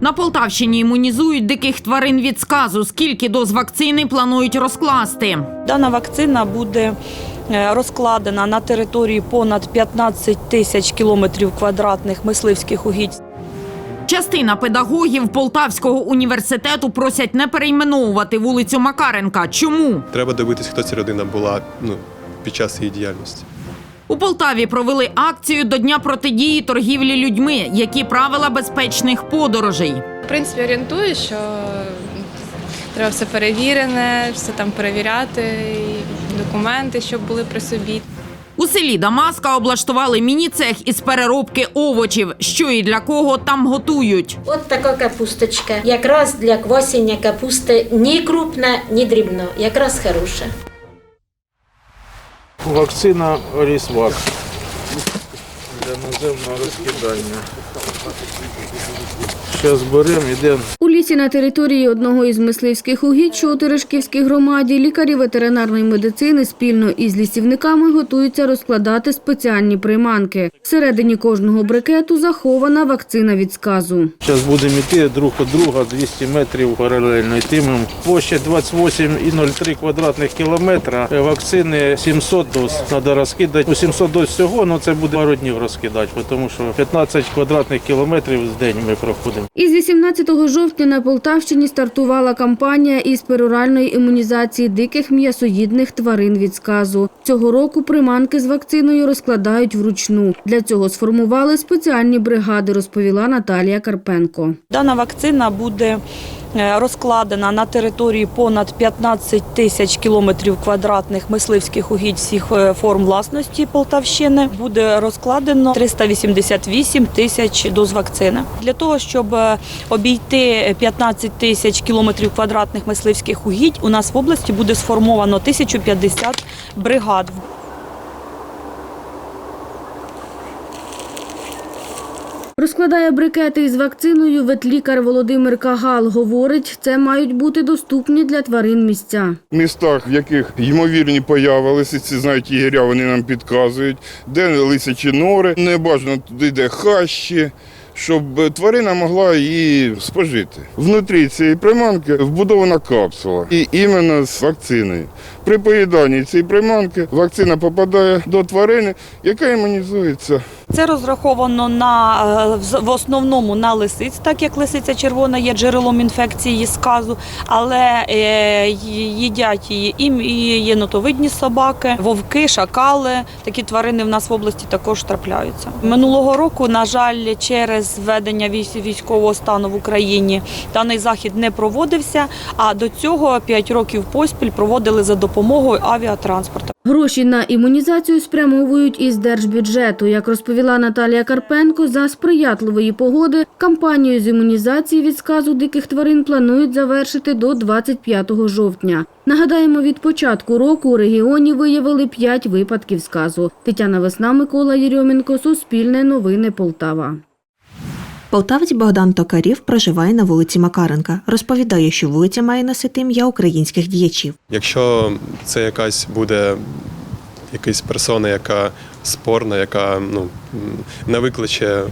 На Полтавщині імунізують диких тварин від сказу. Скільки доз вакцини планують розкласти? Дана вакцина буде е, розкладена на території понад 15 тисяч кілометрів квадратних мисливських угідь. Частина педагогів Полтавського університету просять не перейменовувати вулицю Макаренка. Чому? Треба дивитись, хто ця людина була ну, під час її діяльності. У Полтаві провели акцію до Дня протидії торгівлі людьми. Які правила безпечних подорожей? В принципі, орієнтую, що треба все перевірене, все там перевіряти, і документи, щоб були при собі. У селі Дамаска облаштували міні-цех із переробки овочів. Що і для кого там готують. От така капусточка. Якраз для квасення капусти ні крупна, ні дрібна. Якраз хороша. Вакцина Орісвак для наземного розкидання. Зараз беремо, йдемо. У лісі на території одного із мисливських угідь, що у Терешківській громаді, лікарі ветеринарної медицини спільно із лісівниками готуються розкладати спеціальні приманки. Всередині кожного брикету захована вакцина від сказу. Зараз будемо йти друг від друга 200 метрів паралельно. Йтимемо. Площа 28,03 квадратних кілометра. Е, Вакцини 700 доз треба розкидати. Ну, 700 доз всього, ну це буде пару днів розкидати, тому що 15 квадратних кілометрів з день ми проходимо. Із 18 жовтня на Полтавщині стартувала кампанія із пероральної імунізації диких м'ясоїдних тварин від сказу. Цього року приманки з вакциною розкладають вручну. Для цього сформували спеціальні бригади, розповіла Наталія Карпенко. Дана вакцина буде розкладена на території понад 15 тисяч кілометрів квадратних мисливських угідь всіх е, форм власності Полтавщини. Буде розкладено 388 тисяч доз вакцини. Для того, щоб е, обійти 15 тисяч кілометрів квадратних мисливських угідь, у нас в області буде сформовано 1050 бригад. Розкладає брикети із вакциною ветлікар Володимир Кагал. Говорить, це мають бути доступні для тварин місця. містах, в яких ймовірні появи лисиці, знають ігоря, вони нам підказують, де лисячі нори, не бажано туди, де хащі, щоб тварина могла її спожити. Внутрі цієї приманки вбудована капсула, і іменно з вакциною. При поїданні цієї приманки вакцина попадає до тварини, яка імунізується. Це розраховано на е, в- основному на лисиць, так як лисиця червона є джерелом інфекції сказу, але е, їдять її і, єнотовидні собаки, вовки, шакали. Такі тварини в нас в області також трапляються. Минулого року, на жаль, через введення військового стану в Україні даний захід не проводився. А до цього 5 років поспіль проводили за допомогою авіатранспорту. Гроші на імунізацію спрямовують із держбюджету. Як розповіла Наталія Карпенко, за сприятливої погоди кампанію з імунізації від сказу диких тварин планують завершити до 25 жовтня. Нагадаємо, від початку року у регіоні виявили 5 випадків сказу. Тетяна Весна, Микола Єрьоменко, Суспільне новини Полтава. Полтавець Богдан Токарів проживає на вулиці Макаренка. Розповідає, що вулиця має носити ім'я українських діячів. Якщо це якась буде якась персона, яка спорна, яка ну, не викличе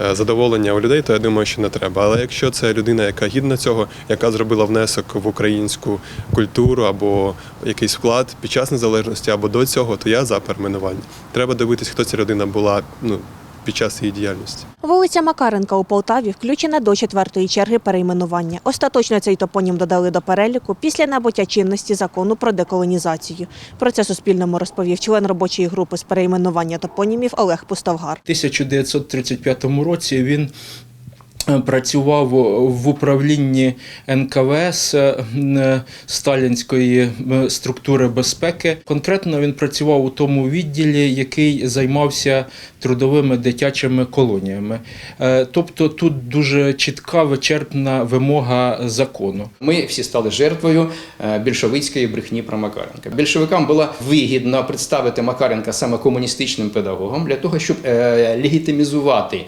е, задоволення у людей, то я думаю, що не треба. Але якщо це людина, яка гідна цього, яка зробила внесок в українську культуру або якийсь вклад під час незалежності, або до цього, то я за перейменування. Треба дивитись, хто ця людина була ну, під час її діяльності. Вулиця Макаренка у Полтаві включена до четвертої черги перейменування. Остаточно цей топонім додали до переліку після набуття чинності закону про деколонізацію. Про це Суспільному розповів член робочої групи з перейменування топонімів Олег Пустовгар. 1935 році він працював в управлінні НКВС е, Сталінської е, структури безпеки. Конкретно він працював у тому відділі, який займався трудовими дитячими колоніями. Е, Тобто тут дуже чітка вичерпна вимога закону. Ми всі стали жертвою е, більшовицької брехні про Макаренка. Більшовикам було вигідно представити Макаренка саме комуністичним педагогом для того, щоб е, легітимізувати е,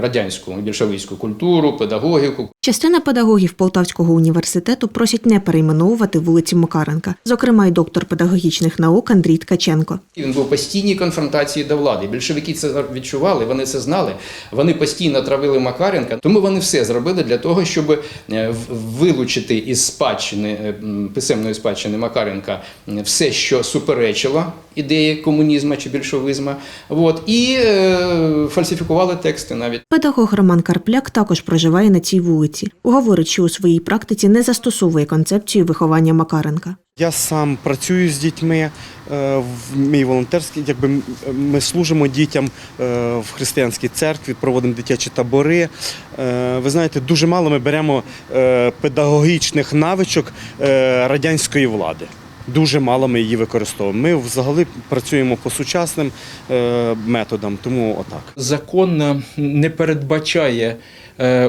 радянську більшовицьку культуру, педагогіку. Частина педагогів Полтавського університету просять не перейменовувати вулиці Макаренка, зокрема й доктор педагогічних наук Андрій Ткаченко. Він був постійній конфронтації до влади. Більшовики це відчували, вони це знали. Вони постійно травили Макаренка, тому вони все зробили для того, щоб е, вилучити із спадщини е, писемної спадщини Макаренка все, що суперечило ідеї комунізму чи більшовизму. От, і е, фальсифікували тексти навіть. Педагог Роман Карпляк також проживає на цій вулиці. Говорить, що у своїй практиці не застосовує концепцію виховання Макаренка. Я сам працюю з дітьми. е, В мій волонтерський, якби ми служимо дітям е, в християнській церкві, проводимо дитячі табори. Е, Ви знаєте, дуже мало ми беремо педагогічних навичок радянської влади. Дуже мало ми її використовуємо. Ми взагалі працюємо по сучасним е, методам, тому отак. Закон е, не передбачає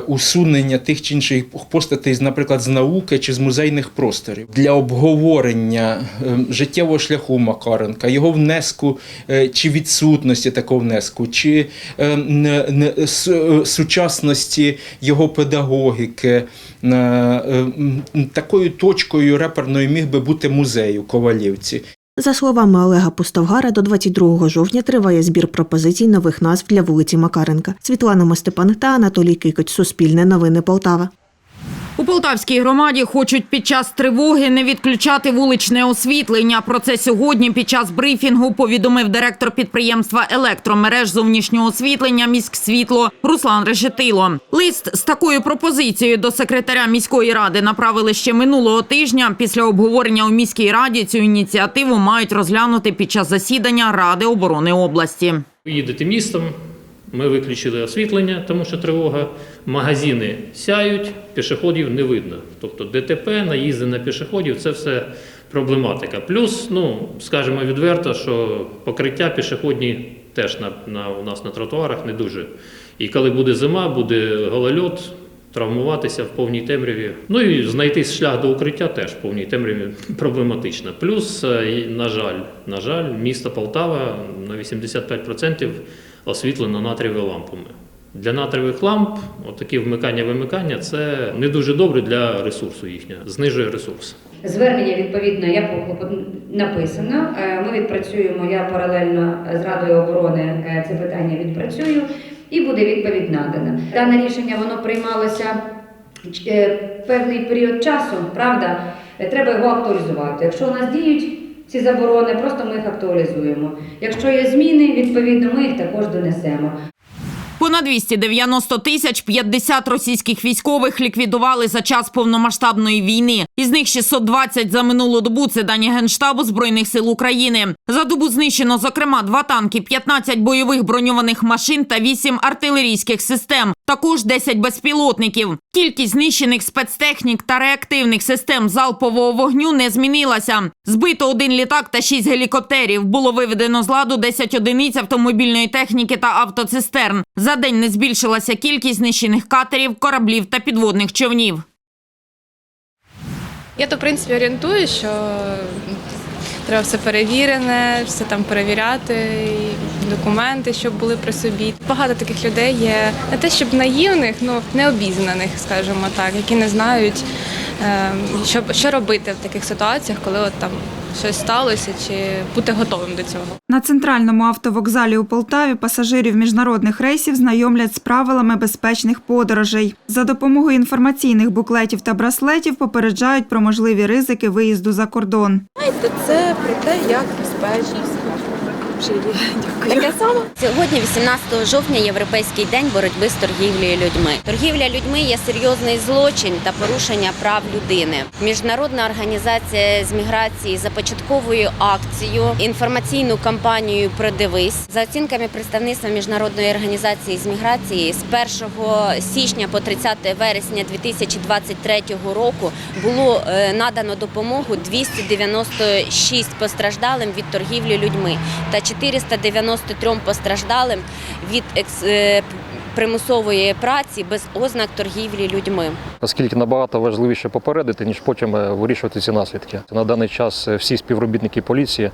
усунення тих чи інших постатей, наприклад, з науки чи з музейних просторів для обговорення е, життєвого шляху Макаренка, його внеску е, чи відсутності такого внеску, чи е, е, сучасності його педагогіки. Е, е, Такою точкою реперною міг би бути музей у Ковалівці. За словами Олега Пустовгара, до 22 жовтня триває збір пропозицій нових назв для вулиці Макаренка. Світлана Мостепан та Анатолій Кикоць, Суспільне новини Полтава. У Полтавській громаді хочуть під час тривоги не відключати вуличне освітлення. Про це сьогодні під час брифінгу повідомив директор підприємства електромереж зовнішнього освітлення «Міськсвітло» Руслан Решетило. Лист з такою пропозицією до секретаря міської ради направили ще минулого тижня. Після обговорення у міській раді цю ініціативу мають розглянути під час засідання Ради оборони області. Ви містом, ми виключили освітлення, тому що тривога. Магазини сяють, пішоходів не видно. Тобто ДТП, наїзди на пішоходів це все проблематика. Плюс, ну скажімо відверто, що покриття пішохідні теж на, на, у нас на тротуарах не дуже. І коли буде зима, буде голольот, травмуватися в повній темряві. Ну і знайти шлях до укриття теж в повній темряві проблематично. Плюс, е, на жаль, на жаль, місто Полтава на 85% освітлено натрієвими лампами. Для натрієвих ламп отакі вмикання-вимикання це не дуже добре для ресурсу їхнього, знижує ресурс. Звернення відповідно я написано. Е, Ми відпрацюємо. Я паралельно з Радою оборони е, це питання відпрацюю і буде відповідь надана. Дане рішення воно приймалося е, певний період часу. Правда, треба його актуалізувати. Якщо у нас діють ці заборони, просто ми їх актуалізуємо. Якщо є зміни, відповідно ми їх також донесемо. Понад 290 тисяч 50 російських військових ліквідували за час повномасштабної війни. Із них 620 за минулу добу. Це дані Генштабу Збройних сил України. За добу знищено, зокрема, два танки, 15 бойових броньованих машин та 8 артилерійських систем. Також 10 безпілотників. Кількість знищених спецтехнік та реактивних систем залпового вогню не змінилася. Збито один літак та 6 гелікоптерів. Було виведено з ладу 10 одиниць автомобільної техніки та автоцистерн. За день не збільшилася кількість знищених катерів, кораблів та підводних човнів. Я то в принципі орієнтую, що треба все перевірене, все там перевіряти, і документи, щоб були при собі. Багато таких людей є не те, щоб наївних, ну необізнаних, скажімо так, які не знають, що, що робити в таких ситуаціях, коли от там щось сталося, чи бути готовим до цього. На центральному автовокзалі у Полтаві пасажирів міжнародних рейсів знайомлять з правилами безпечних подорожей. За допомогою інформаційних буклетів та браслетів попереджають про можливі ризики виїзду за кордон. Це про те, як безпечно Таке саме Сьогодні, 18 жовтня, європейський день боротьби з торгівлею людьми. Торгівля людьми є серйозний злочин та порушення прав людини. Міжнародна організація з міграції започатковує акцію інформаційну кампанію Продивись за оцінками представництва міжнародної організації з міграції з 1 січня по 30 вересня 2023 року було е, надано допомогу 296 постраждалим від торгівлі людьми та 493 постраждалим від екс- е, примусової праці без ознак торгівлі людьми. Оскільки набагато важливіше попередити, ніж потім е, вирішувати ці наслідки. На даний час е, всі співробітники поліції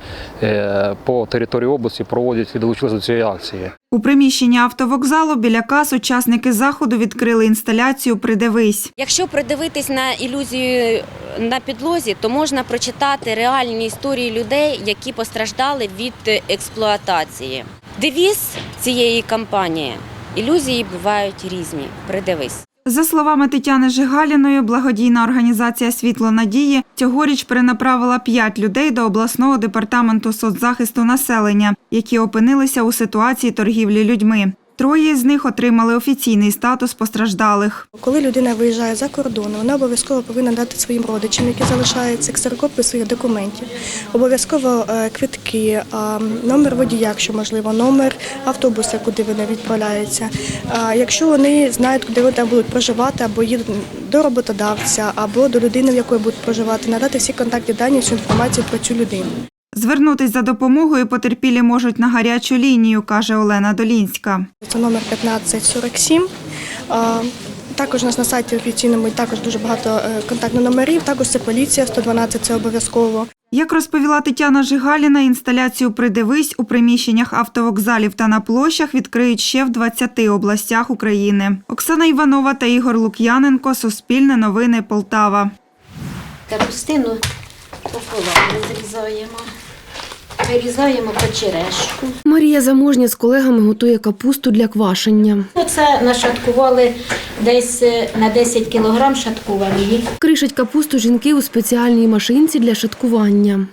по території області проводять і долучилися до цієї акції. У приміщенні автовокзалу біля кас учасники заходу відкрили інсталяцію Придивись. Якщо придивитись на ілюзію на підлозі, то можна прочитати реальні історії людей, які постраждали від експлуатації. Девіз цієї кампанії ілюзії бувають різні. Придивись. За словами Тетяни Жигаліної, благодійна організація Світло надії цьогоріч перенаправила п'ять людей до обласного департаменту соцзахисту населення, які опинилися у ситуації торгівлі людьми. Троє з них отримали офіційний статус постраждалих. Коли людина виїжджає за кордон, вона обов'язково повинна дати своїм родичам, які залишаються ксерокопію своїх документів. Обов'язково е, квитки, номер водія, якщо можливо, номер автобуса, куди вони відправляються. Якщо вони знають, куди вони будуть проживати, або їдуть до роботодавця, або до людини, в якої будуть проживати, надати всі контактні дані, всю інформацію про цю людину. Звернутись за допомогою потерпілі можуть на гарячу лінію, каже Олена Долінська. Це номер 1547. Також у нас на сайті офіційному також дуже багато е, контактних номерів. Також це поліція 112, це обов'язково. Як розповіла Тетяна Жигаліна, інсталяцію Придивись у приміщеннях автовокзалів та на площах відкриють ще в 20 областях України. Оксана Іванова та Ігор Лук'яненко. Суспільне новини Полтава. Капустину пополам розрізаємо. Вирізаємо по черешку. Марія Заможня з колегами готує капусту для квашення. Оце нашаткували десь е, на 10 кілограм шаткували її. Кришать капусту жінки у спеціальній машинці для шаткування.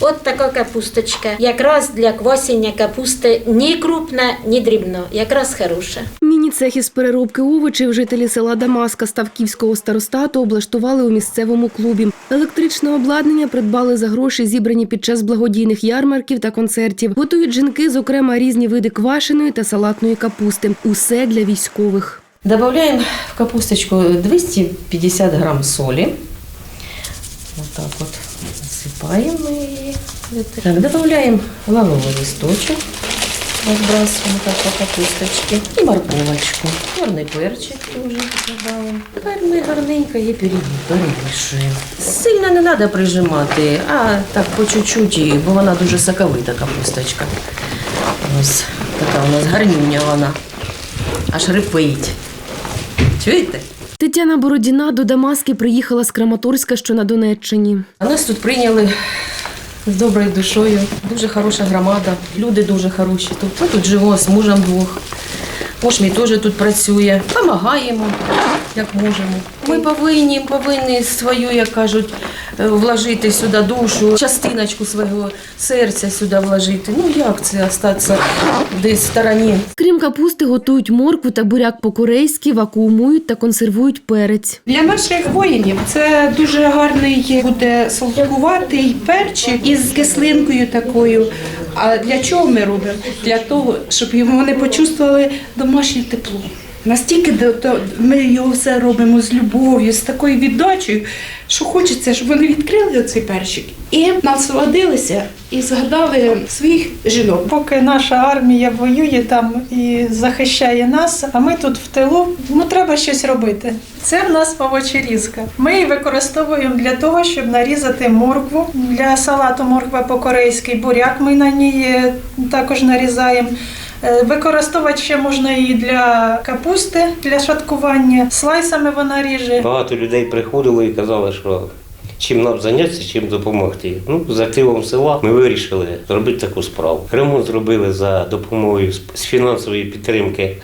От така капусточка. Якраз для квасіння капусти ні крупна, ні дрібно. Якраз хороша. Міні-цех із переробки овочів жителі села Дамаска Ставківського старостату облаштували у місцевому клубі. Електричне обладнання придбали за гроші, зібрані під час благодійних ярмарків та концертів. Готують жінки, зокрема, різні види квашеної та салатної капусти. Усе для військових. Добавляем в капусточку 250 грамм соли. Вот так вот насыпаем мы ее. Так, добавляем лавровый листочек. Разбрасываем так по капусточке. И морковочку. Черный перчик тоже добавим. Тепер ми гарненько її пере- перемішуємо. Сильно не треба прижимати, а так по чуть-чуть, бо вона дуже соковита капусточка. Ось така у нас гарнюня вона. Аж рипить. Чуєте? Тетяна Бородіна до Дамаски приїхала з Краматорська, що на Донеччині. А Нас тут прийняли з доброю душою. Дуже хороша громада, люди дуже хороші. Тут ми тут живемо з мужем двох. Муж теж тут працює. Помагаємо, як можемо. Ми повинні, повинні свою, як кажуть, вложити сюди душу, частиночку свого серця сюди вложити. Ну як це остатися десь в стороні? Крім капусти, готують моркву та буряк по-корейськи, вакуумують та консервують перець. Для наших воїнів це дуже гарний буде солодкуватий перчик із кислинкою такою. А для чого ми робимо? Для того, щоб вони почувствували домашнє тепло. Настільки до- ми його все робимо з любов'ю, з такою віддачею, що хочеться, щоб вони відкрили оцей перчик і насолодилися і згадали своїх жінок. Поки наша армія воює там і захищає нас, а ми тут в тилу, ну треба щось робити. Це в нас овочерізка. Ми її використовуємо для того, щоб нарізати моркву для салату морква по-корейськи, буряк ми на ній е, також нарізаємо. Е, Використовувати ще можна її для капусти, для шаткування. Слайсами вона ріже. Багато людей приходили і казали, що чим нам зайнятися, чим допомогти. Ну, з активом села ми вирішили зробити таку справу. Ремонт зробили за допомогою з фінансової підтримки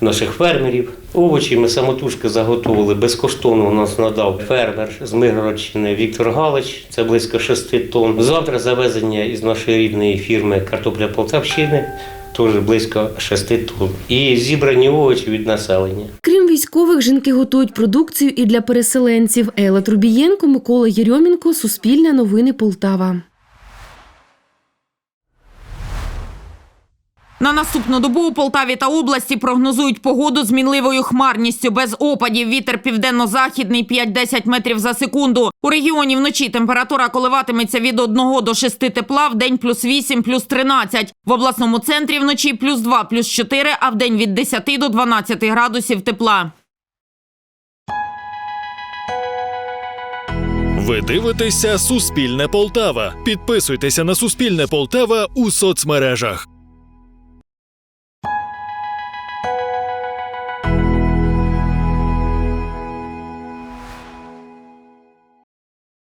наших фермерів. Овочі ми самотужки заготовили. Безкоштовно у нас надав фермер з Миргородщини Віктор Галич. Це близько 6 тонн. Завтра завезення із нашої рідної фірми картопля Полтавщини. Теж близько шести тонн. І зібрані овочі від населення. Крім військових, жінки готують продукцію і для переселенців. Ела Трубієнко, Микола Єрьомінко, Суспільне новини Полтава. На наступну добу у Полтаві та області прогнозують погоду з мінливою хмарністю без опадів. Вітер південно-західний 5-10 метрів за секунду. У регіоні вночі температура коливатиметься від 1 до 6 тепла, в день плюс 8, плюс 13. В обласному центрі вночі плюс 2, плюс 4, а в день від 10 до 12 градусів тепла. Ви дивитеся Суспільне Полтава. Підписуйтеся на Суспільне Полтава у соцмережах.